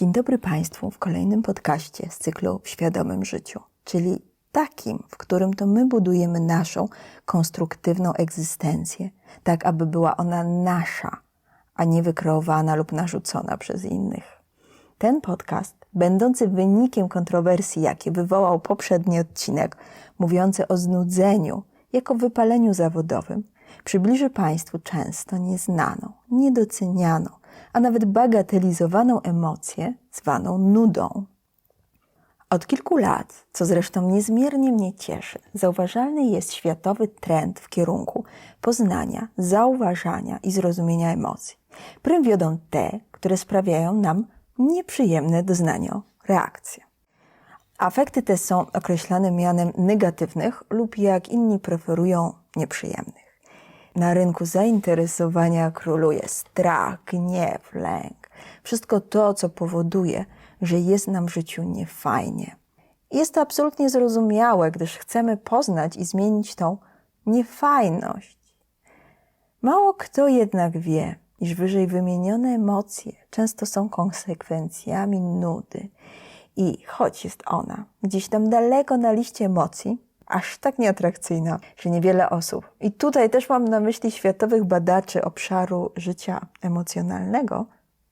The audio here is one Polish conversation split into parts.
Dzień dobry Państwu w kolejnym podcaście z cyklu W świadomym życiu, czyli takim, w którym to my budujemy naszą konstruktywną egzystencję, tak aby była ona nasza, a nie wykreowana lub narzucona przez innych. Ten podcast, będący wynikiem kontrowersji, jakie wywołał poprzedni odcinek, mówiący o znudzeniu jako wypaleniu zawodowym, przybliży Państwu często nieznaną, niedocenianą, a nawet bagatelizowaną emocję zwaną nudą. Od kilku lat, co zresztą niezmiernie mnie cieszy, zauważalny jest światowy trend w kierunku poznania, zauważania i zrozumienia emocji. Prym wiodą te, które sprawiają nam nieprzyjemne doznania reakcje. Afekty te są określane mianem negatywnych lub jak inni preferują nieprzyjemnych. Na rynku zainteresowania króluje strach, gniew, lęk. Wszystko to, co powoduje, że jest nam w życiu niefajnie. Jest to absolutnie zrozumiałe, gdyż chcemy poznać i zmienić tą niefajność. Mało kto jednak wie, iż wyżej wymienione emocje często są konsekwencjami nudy. I choć jest ona gdzieś tam daleko na liście emocji, aż tak nieatrakcyjna, że niewiele osób, i tutaj też mam na myśli światowych badaczy obszaru życia emocjonalnego,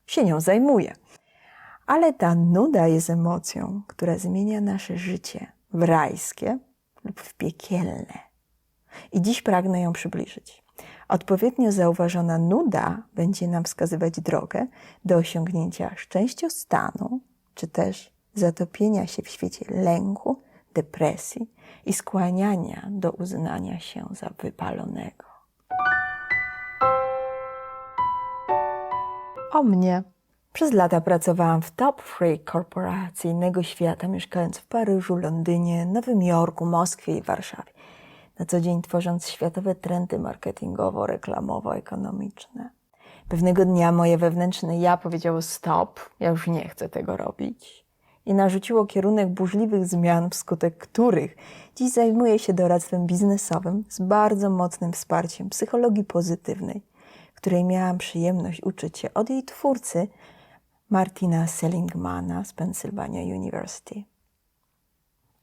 się nią zajmuje. Ale ta nuda jest emocją, która zmienia nasze życie w rajskie lub w piekielne. I dziś pragnę ją przybliżyć. Odpowiednio zauważona nuda będzie nam wskazywać drogę do osiągnięcia szczęściostanu, czy też zatopienia się w świecie lęku, depresji i skłaniania do uznania się za wypalonego. O mnie. Przez lata pracowałam w top three korporacyjnego świata, mieszkając w Paryżu, Londynie, Nowym Jorku, Moskwie i Warszawie. Na co dzień tworząc światowe trendy marketingowo-reklamowo-ekonomiczne. Pewnego dnia moje wewnętrzne ja powiedziało stop, ja już nie chcę tego robić. I narzuciło kierunek burzliwych zmian, wskutek których dziś zajmuję się doradztwem biznesowym z bardzo mocnym wsparciem psychologii pozytywnej, której miałam przyjemność uczyć się od jej twórcy Martina Seligmana z Pennsylvania University.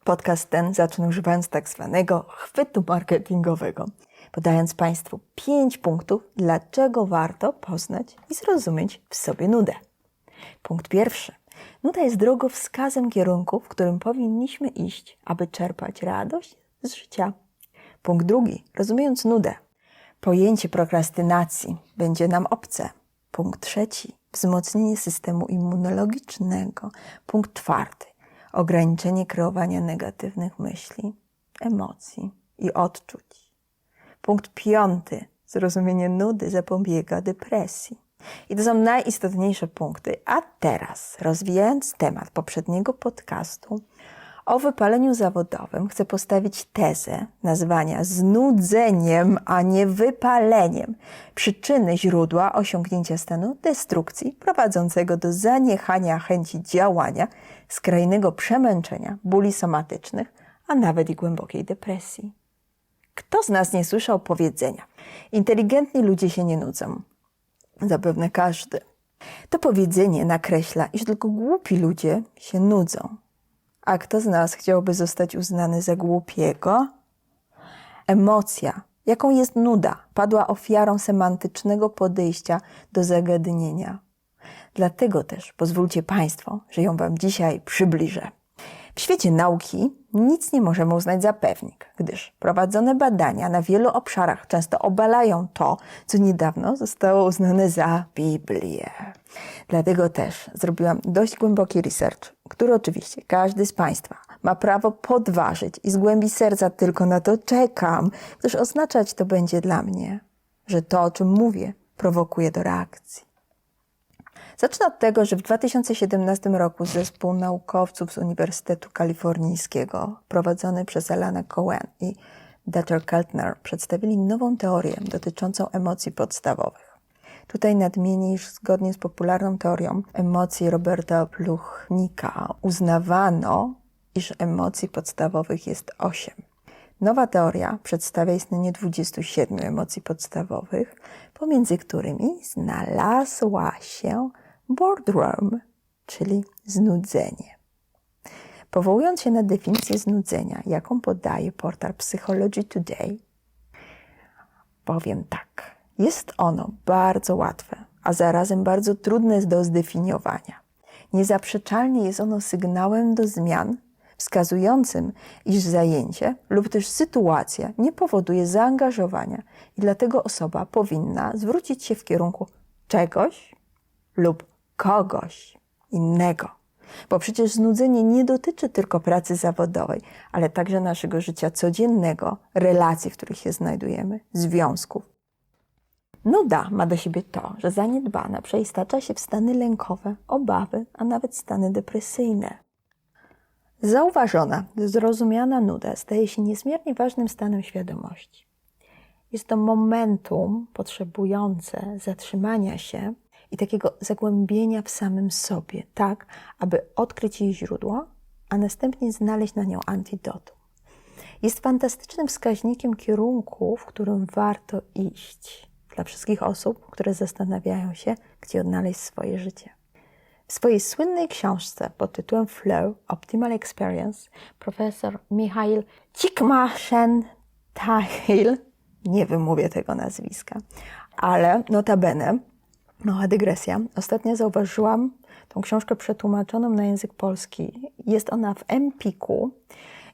Podcast ten zacznę używając tak zwanego chwytu marketingowego, podając Państwu pięć punktów, dlaczego warto poznać i zrozumieć w sobie nudę. Punkt pierwszy. Nuda jest drogowskazem kierunku, w którym powinniśmy iść, aby czerpać radość z życia. Punkt drugi. Rozumiejąc nudę, pojęcie prokrastynacji będzie nam obce. Punkt trzeci. Wzmocnienie systemu immunologicznego. Punkt czwarty ograniczenie kreowania negatywnych myśli, emocji i odczuć. Punkt piąty. Zrozumienie nudy zapobiega depresji. I to są najistotniejsze punkty. A teraz, rozwijając temat poprzedniego podcastu o wypaleniu zawodowym, chcę postawić tezę nazwania znudzeniem, a nie wypaleniem przyczyny źródła osiągnięcia stanu destrukcji prowadzącego do zaniechania chęci działania, skrajnego przemęczenia, bóli somatycznych, a nawet i głębokiej depresji. Kto z nas nie słyszał powiedzenia? Inteligentni ludzie się nie nudzą. Zapewne każdy. To powiedzenie nakreśla, iż tylko głupi ludzie się nudzą. A kto z nas chciałby zostać uznany za głupiego? Emocja, jaką jest nuda, padła ofiarą semantycznego podejścia do zagadnienia. Dlatego też pozwólcie Państwo, że ją Wam dzisiaj przybliżę. W świecie nauki nic nie możemy uznać za pewnik, gdyż prowadzone badania na wielu obszarach często obalają to, co niedawno zostało uznane za Biblię. Dlatego też zrobiłam dość głęboki research, który oczywiście każdy z Państwa ma prawo podważyć i z głębi serca tylko na to czekam, gdyż oznaczać to będzie dla mnie, że to, o czym mówię, prowokuje do reakcji. Zacznę od tego, że w 2017 roku zespół naukowców z Uniwersytetu Kalifornijskiego prowadzony przez Alana Cohen i Dr. Keltner przedstawili nową teorię dotyczącą emocji podstawowych. Tutaj nadmienię, iż zgodnie z popularną teorią emocji Roberta Pluchnika uznawano, iż emocji podstawowych jest 8. Nowa teoria przedstawia istnienie 27 emocji podstawowych, pomiędzy którymi znalazła się boardroom, czyli znudzenie. Powołując się na definicję znudzenia, jaką podaje portal Psychology Today, powiem tak. Jest ono bardzo łatwe, a zarazem bardzo trudne do zdefiniowania. Niezaprzeczalnie jest ono sygnałem do zmian, wskazującym, iż zajęcie lub też sytuacja nie powoduje zaangażowania i dlatego osoba powinna zwrócić się w kierunku czegoś lub kogoś innego. Bo przecież znudzenie nie dotyczy tylko pracy zawodowej, ale także naszego życia codziennego, relacji, w których się znajdujemy, związków. Nuda ma do siebie to, że zaniedbana przeistacza się w stany lękowe, obawy, a nawet stany depresyjne. Zauważona, zrozumiana nuda staje się niezmiernie ważnym stanem świadomości. Jest to momentum potrzebujące zatrzymania się i takiego zagłębienia w samym sobie, tak aby odkryć jej źródło, a następnie znaleźć na nią antidotum. Jest fantastycznym wskaźnikiem kierunku, w którym warto iść dla wszystkich osób, które zastanawiają się, gdzie odnaleźć swoje życie. W swojej słynnej książce pod tytułem Flow Optimal Experience profesor Michail Csikszentmihalyi, nie wymówię tego nazwiska, ale notabene, mała dygresja, ostatnio zauważyłam tą książkę przetłumaczoną na język polski. Jest ona w Empiku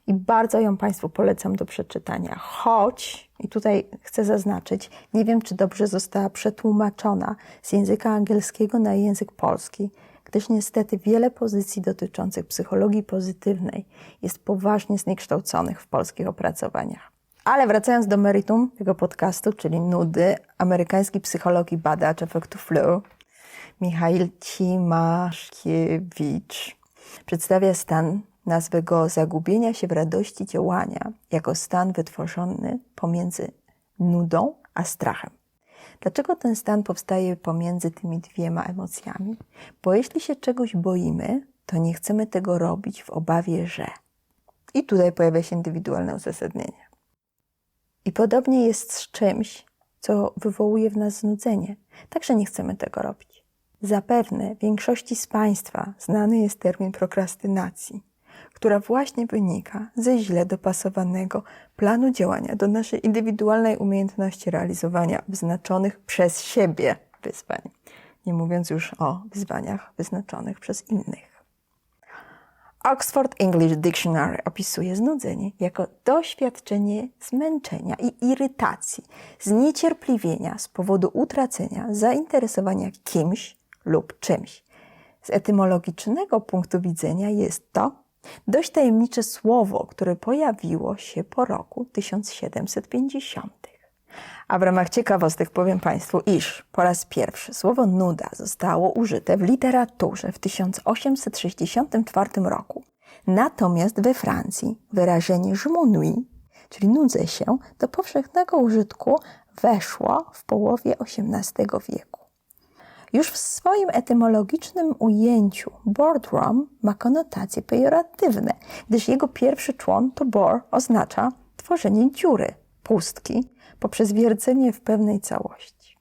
i bardzo ją Państwu polecam do przeczytania. Choć, i tutaj chcę zaznaczyć, nie wiem, czy dobrze została przetłumaczona z języka angielskiego na język polski gdyż niestety wiele pozycji dotyczących psychologii pozytywnej jest poważnie zniekształconych w polskich opracowaniach. Ale wracając do meritum tego podcastu, czyli nudy, amerykański psycholog i badacz efektu flow, Michail Cimaszkiewicz, przedstawia stan, nazwę go zagubienia się w radości działania, jako stan wytworzony pomiędzy nudą a strachem. Dlaczego ten stan powstaje pomiędzy tymi dwiema emocjami? Bo jeśli się czegoś boimy, to nie chcemy tego robić w obawie, że. I tutaj pojawia się indywidualne uzasadnienie. I podobnie jest z czymś, co wywołuje w nas znudzenie. Także nie chcemy tego robić. Zapewne większości z Państwa znany jest termin prokrastynacji która właśnie wynika ze źle dopasowanego planu działania do naszej indywidualnej umiejętności realizowania wyznaczonych przez siebie wyzwań, nie mówiąc już o wyzwaniach wyznaczonych przez innych. Oxford English Dictionary opisuje znudzenie jako doświadczenie zmęczenia i irytacji, zniecierpliwienia z powodu utracenia zainteresowania kimś lub czymś. Z etymologicznego punktu widzenia jest to Dość tajemnicze słowo, które pojawiło się po roku 1750. A w ramach ciekawostek powiem Państwu, iż po raz pierwszy słowo nuda zostało użyte w literaturze w 1864 roku. Natomiast we Francji wyrażenie m'ennuie, czyli nudzę się, do powszechnego użytku weszło w połowie XVIII wieku. Już w swoim etymologicznym ujęciu boardroom ma konotacje pejoratywne, gdyż jego pierwszy człon to bore oznacza tworzenie dziury, pustki, poprzez wiercenie w pewnej całości.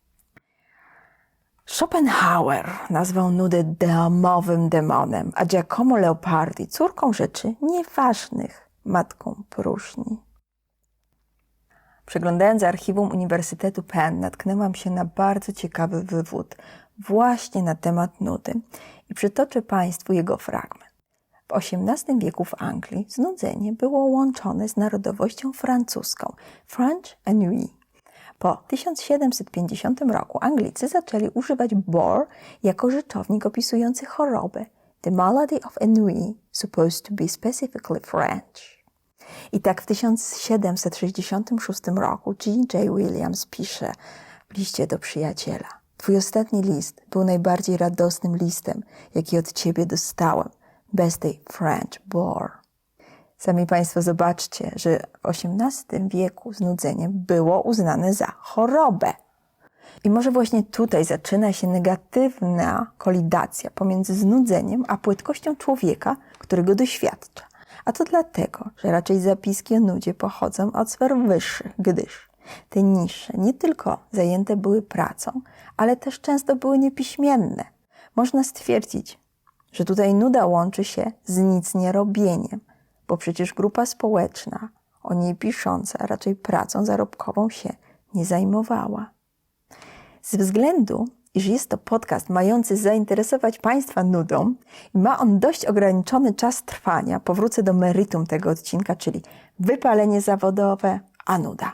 Schopenhauer nazwał nudę domowym demonem, a Giacomo Leopardi córką rzeczy nieważnych, matką próżni. Przeglądając archiwum Uniwersytetu Penn, natknęłam się na bardzo ciekawy wywód właśnie na temat nudy i przytoczę Państwu jego fragment. W XVIII wieku w Anglii znudzenie było łączone z narodowością francuską French ennui. Po 1750 roku Anglicy zaczęli używać bore jako rzeczownik opisujący chorobę The malady of ennui, supposed to be specifically French. I tak w 1766 roku G.J. Williams pisze w liście do przyjaciela. Twój ostatni list był najbardziej radosnym listem, jaki od ciebie dostałem, bez tej French bore. Sami Państwo zobaczcie, że w XVIII wieku znudzenie było uznane za chorobę. I może właśnie tutaj zaczyna się negatywna kolidacja pomiędzy znudzeniem a płytkością człowieka, którego doświadcza. A to dlatego, że raczej zapiski o nudzie pochodzą od sfer wyższych, gdyż te niższe nie tylko zajęte były pracą, ale też często były niepiśmienne. Można stwierdzić, że tutaj nuda łączy się z nic nie robieniem, bo przecież grupa społeczna, o niej pisząca, raczej pracą zarobkową się nie zajmowała. Ze względu, iż jest to podcast mający zainteresować Państwa nudą i ma on dość ograniczony czas trwania, powrócę do meritum tego odcinka, czyli wypalenie zawodowe, a nuda.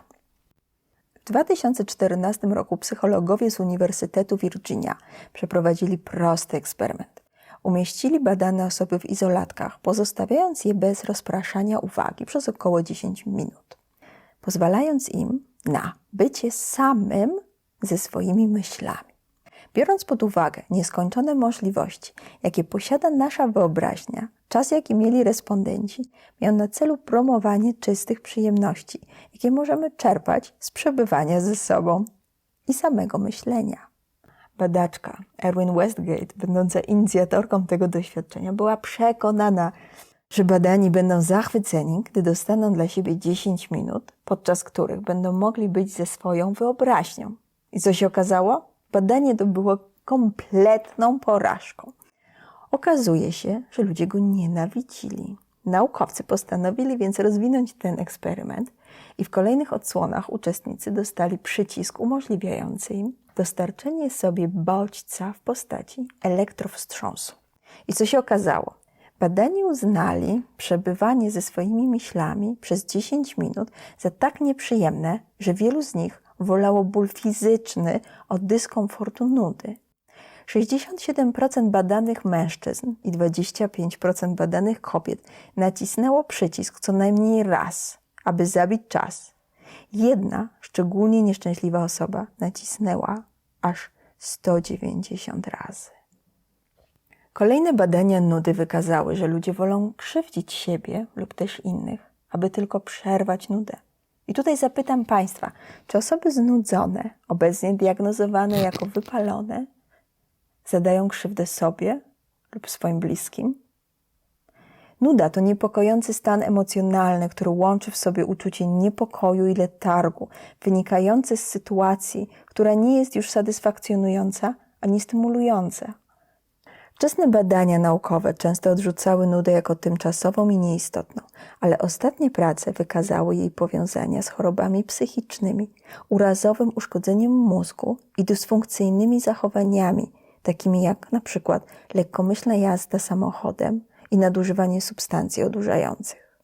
W 2014 roku psychologowie z Uniwersytetu Virginia przeprowadzili prosty eksperyment. Umieścili badane osoby w izolatkach, pozostawiając je bez rozpraszania uwagi przez około 10 minut, pozwalając im na bycie samym ze swoimi myślami. Biorąc pod uwagę nieskończone możliwości, jakie posiada nasza wyobraźnia, czas, jaki mieli respondenci, miał na celu promowanie czystych przyjemności, jakie możemy czerpać z przebywania ze sobą i samego myślenia. Badaczka Erwin Westgate, będąca inicjatorką tego doświadczenia, była przekonana, że badani będą zachwyceni, gdy dostaną dla siebie 10 minut, podczas których będą mogli być ze swoją wyobraźnią. I co się okazało? Badanie to było kompletną porażką. Okazuje się, że ludzie go nienawidzili. Naukowcy postanowili więc rozwinąć ten eksperyment i w kolejnych odsłonach uczestnicy dostali przycisk umożliwiający im dostarczenie sobie bodźca w postaci elektrowstrząsu. I co się okazało? Badani uznali przebywanie ze swoimi myślami przez 10 minut za tak nieprzyjemne, że wielu z nich wolało ból fizyczny od dyskomfortu nudy. 67% badanych mężczyzn i 25% badanych kobiet nacisnęło przycisk co najmniej raz, aby zabić czas. Jedna, szczególnie nieszczęśliwa osoba, nacisnęła aż 190 razy. Kolejne badania nudy wykazały, że ludzie wolą krzywdzić siebie lub też innych, aby tylko przerwać nudę. I tutaj zapytam Państwa, czy osoby znudzone, obecnie diagnozowane jako wypalone, zadają krzywdę sobie lub swoim bliskim? Nuda to niepokojący stan emocjonalny, który łączy w sobie uczucie niepokoju i letargu, wynikający z sytuacji, która nie jest już satysfakcjonująca ani stymulująca. Wczesne badania naukowe często odrzucały nudę jako tymczasową i nieistotną, ale ostatnie prace wykazały jej powiązania z chorobami psychicznymi, urazowym uszkodzeniem mózgu i dysfunkcyjnymi zachowaniami, takimi jak na przykład lekkomyślna jazda samochodem i nadużywanie substancji odurzających.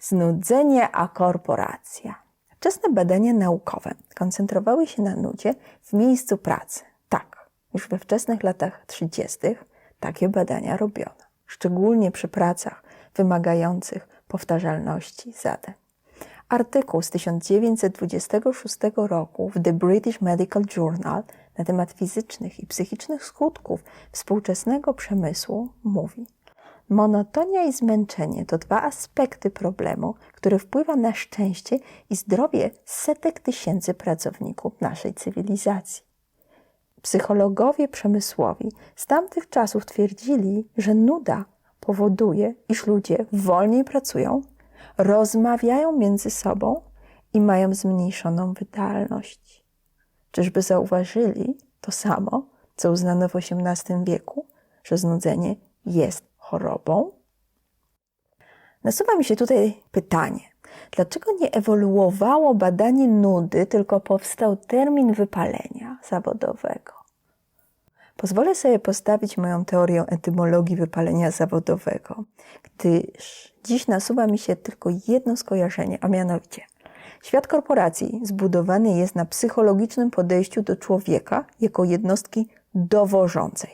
Znudzenie a korporacja. Wczesne badania naukowe koncentrowały się na nudzie w miejscu pracy. Tak, już we wczesnych latach 30. takie badania robiono, szczególnie przy pracach wymagających powtarzalności zadań. Artykuł z 1926 roku w The British Medical Journal na temat fizycznych i psychicznych skutków współczesnego przemysłu mówi: Monotonia i zmęczenie to dwa aspekty problemu, który wpływa na szczęście i zdrowie setek tysięcy pracowników naszej cywilizacji. Psychologowie przemysłowi z tamtych czasów twierdzili, że nuda powoduje, iż ludzie wolniej pracują, rozmawiają między sobą i mają zmniejszoną wydajność. Czyżby zauważyli to samo, co uznano w XVIII wieku, że znudzenie jest chorobą? Nasuwa mi się tutaj pytanie, dlaczego nie ewoluowało badanie nudy, tylko powstał termin wypalenia zawodowego? Pozwolę sobie postawić moją teorię etymologii wypalenia zawodowego, gdyż dziś nasuwa mi się tylko jedno skojarzenie, a mianowicie świat korporacji zbudowany jest na psychologicznym podejściu do człowieka jako jednostki dowożącej.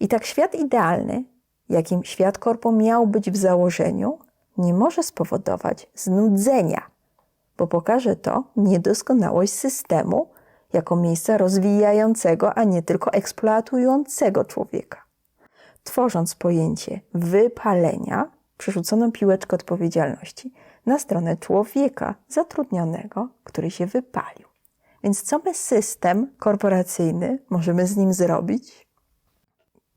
I tak świat idealny, jakim świat korpo miał być w założeniu, nie może spowodować znudzenia, bo pokaże to niedoskonałość systemu, jako miejsca rozwijającego, a nie tylko eksploatującego człowieka. Tworząc pojęcie wypalenia, przerzucono piłeczkę odpowiedzialności na stronę człowieka zatrudnionego, który się wypalił. Więc co my system korporacyjny możemy z nim zrobić?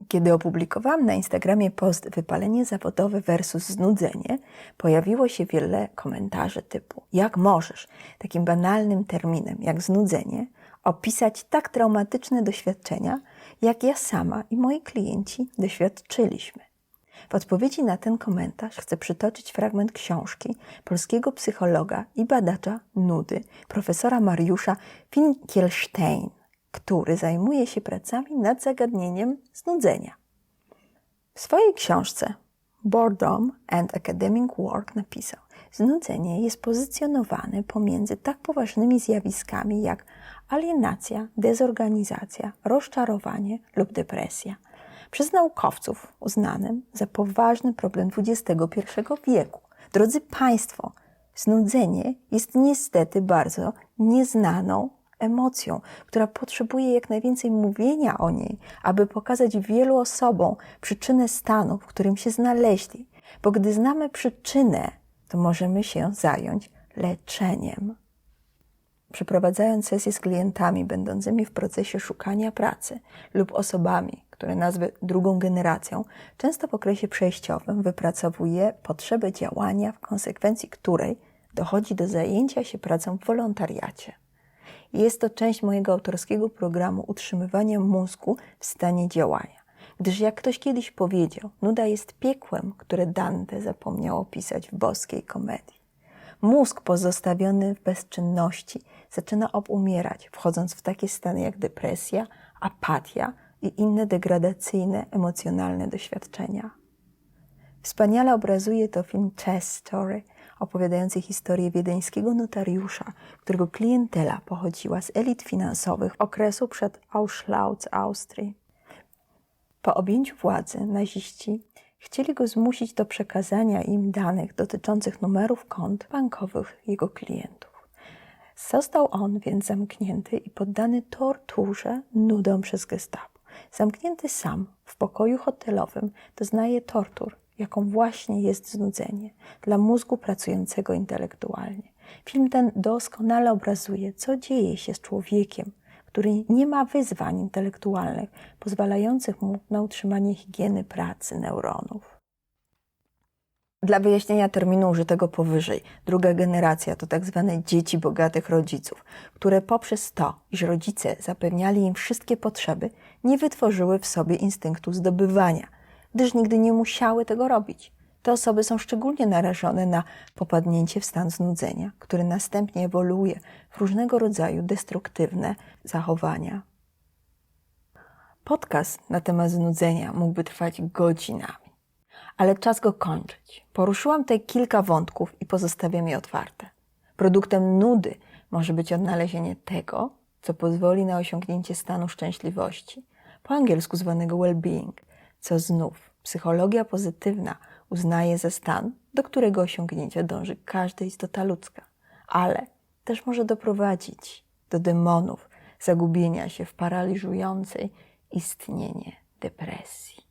Kiedy opublikowałam na Instagramie post wypalenie zawodowe versus znudzenie, pojawiło się wiele komentarzy typu jak możesz takim banalnym terminem jak znudzenie opisać tak traumatyczne doświadczenia, jak ja sama i moi klienci doświadczyliśmy. W odpowiedzi na ten komentarz chcę przytoczyć fragment książki polskiego psychologa i badacza nudy, profesora Mariusza Finkielstein, który zajmuje się pracami nad zagadnieniem znudzenia. W swojej książce Boredom and Academic Work napisał: Znudzenie jest pozycjonowane pomiędzy tak poważnymi zjawiskami jak alienacja, dezorganizacja, rozczarowanie lub depresja. Przez naukowców uznanym za poważny problem XXI wieku. Drodzy Państwo, znudzenie jest niestety bardzo nieznaną emocją, która potrzebuje jak najwięcej mówienia o niej, aby pokazać wielu osobom przyczynę stanu, w którym się znaleźli. Bo gdy znamy przyczynę, to możemy się zająć leczeniem. Przeprowadzając sesje z klientami będącymi w procesie szukania pracy lub osobami, które nazwę drugą generacją, często w okresie przejściowym wypracowuję potrzebę działania, w konsekwencji której dochodzi do zajęcia się pracą w wolontariacie. Jest to część mojego autorskiego programu utrzymywania mózgu w stanie działania. Gdyż jak ktoś kiedyś powiedział, nuda jest piekłem, które Dante zapomniał opisać w boskiej komedii. Mózg pozostawiony w bezczynności zaczyna obumierać, wchodząc w takie stany jak depresja, apatia i inne degradacyjne, emocjonalne doświadczenia. Wspaniale obrazuje to film Chess Story, opowiadający historię wiedeńskiego notariusza, którego klientela pochodziła z elit finansowych okresu przed Auschwitz, Austrii. Po objęciu władzy naziści chcieli go zmusić do przekazania im danych dotyczących numerów kont bankowych jego klientów. Został on więc zamknięty i poddany torturze, nudom przez gestapo. Zamknięty sam w pokoju hotelowym doznaje tortur, jaką właśnie jest znudzenie dla mózgu pracującego intelektualnie. Film ten doskonale obrazuje, co dzieje się z człowiekiem, który nie ma wyzwań intelektualnych pozwalających mu na utrzymanie higieny pracy neuronów. Dla wyjaśnienia terminu użytego powyżej, druga generacja to tak zwane dzieci bogatych rodziców, które poprzez to, iż rodzice zapewniali im wszystkie potrzeby, nie wytworzyły w sobie instynktu zdobywania, gdyż nigdy nie musiały tego robić. Te osoby są szczególnie narażone na popadnięcie w stan znudzenia, który następnie ewoluuje w różnego rodzaju destruktywne zachowania. Podcast na temat znudzenia mógłby trwać godzinami, ale czas go kończyć. Poruszyłam tutaj kilka wątków i pozostawiam je otwarte. Produktem nudy może być odnalezienie tego, co pozwoli na osiągnięcie stanu szczęśliwości, po angielsku zwanego well-being, co znów psychologia pozytywna uznaje za stan, do którego osiągnięcia dąży każda istota ludzka, ale też może doprowadzić do demonów, zagubienia się w paraliżującej istnienie depresji.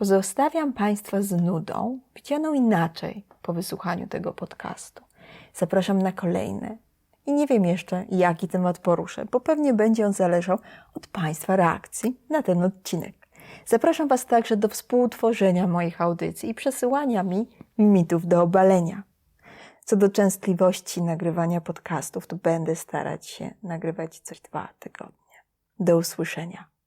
Pozostawiam Państwa z nudą, widzianą inaczej po wysłuchaniu tego podcastu. Zapraszam na kolejne i nie wiem jeszcze, jaki temat poruszę, bo pewnie będzie on zależał od Państwa reakcji na ten odcinek. Zapraszam Was także do współtworzenia moich audycji i przesyłania mi mitów do obalenia. Co do częstliwości nagrywania podcastów, to będę starać się nagrywać coś dwa tygodnie. Do usłyszenia.